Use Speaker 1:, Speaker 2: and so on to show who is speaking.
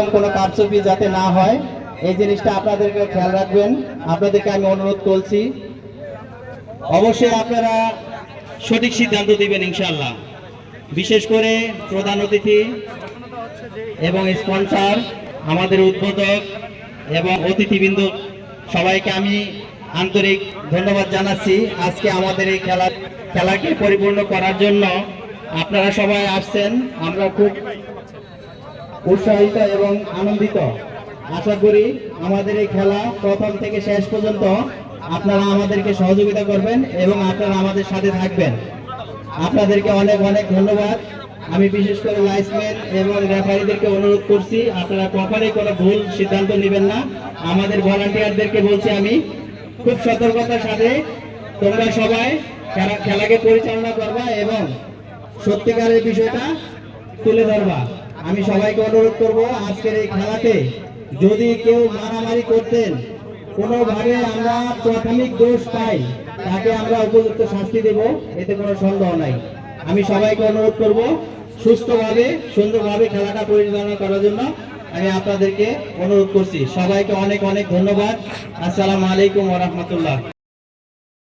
Speaker 1: কোনো কারচুপি যাতে না হয়, এই জিনিসটা আপনাদেরকে খেয়াল রাখবেন। আপনাদেরকে আমি অনুরোধ করছি। অবশ্যই আপনারা সঠিক সিদ্ধান্ত দিবেন ইনশাল্লাহ বিশেষ করে প্রধান অতিথি এবং স্পন্সর, আমাদের উদ্বোধক এবং অতিথিবৃন্দ, সবাইকে আমি আন্তরিক ধন্যবাদ জানাচ্ছি। আজকে আমাদের এই খেলা, খেলাকে পরিপূর্ণ করার জন্য আপনারা সবাই আসছেন। আমরা খুব উৎসাহিত এবং আনন্দিত। আশা করি আমাদের এই খেলা প্রথম থেকে শেষ পর্যন্ত আপনারা আমাদেরকে সহযোগিতা করবেন এবং আপনারা আমাদের সাথে থাকবেন। আপনাদেরকে অনেক অনেক ধন্যবাদ। আমি বিশেষ করে লাইসম্যান এবং রেফারিদেরকে অনুরোধ করছি, আপনারা কখনোই কোনো ভুল সিদ্ধান্ত নেবেন না। আমাদের ভলান্টিয়ারদেরকে বলছি আমি, খুব সতর্কতার সাথে তোমরা সবাই খেলা- খেলাকে পরিচালনা করবা এবং সত্যিকারের বিষয়টা তুলে ধরবা। আমি সবাইকে অনুরোধ করব, আজকের এই খেলাতে যদি কেউ মারামারি করতেন, কোনোভাবে আমরা প্রাথমিক দোষ পাই, তাকে আমরা উপযুক্ত শাস্তি দেব, এতে কোনো সন্দেহ নাই। আমি সবাইকে অনুরোধ করব, সুস্থভাবে, সুন্দরভাবে খেলাটা পরিচালনা করার জন্য আমি আপনাদেরকে অনুরোধ করছি। সবাইকে অনেক অনেক ধন্যবাদ। আসসালামু আলাইকুম ওরহমতুল্লাহ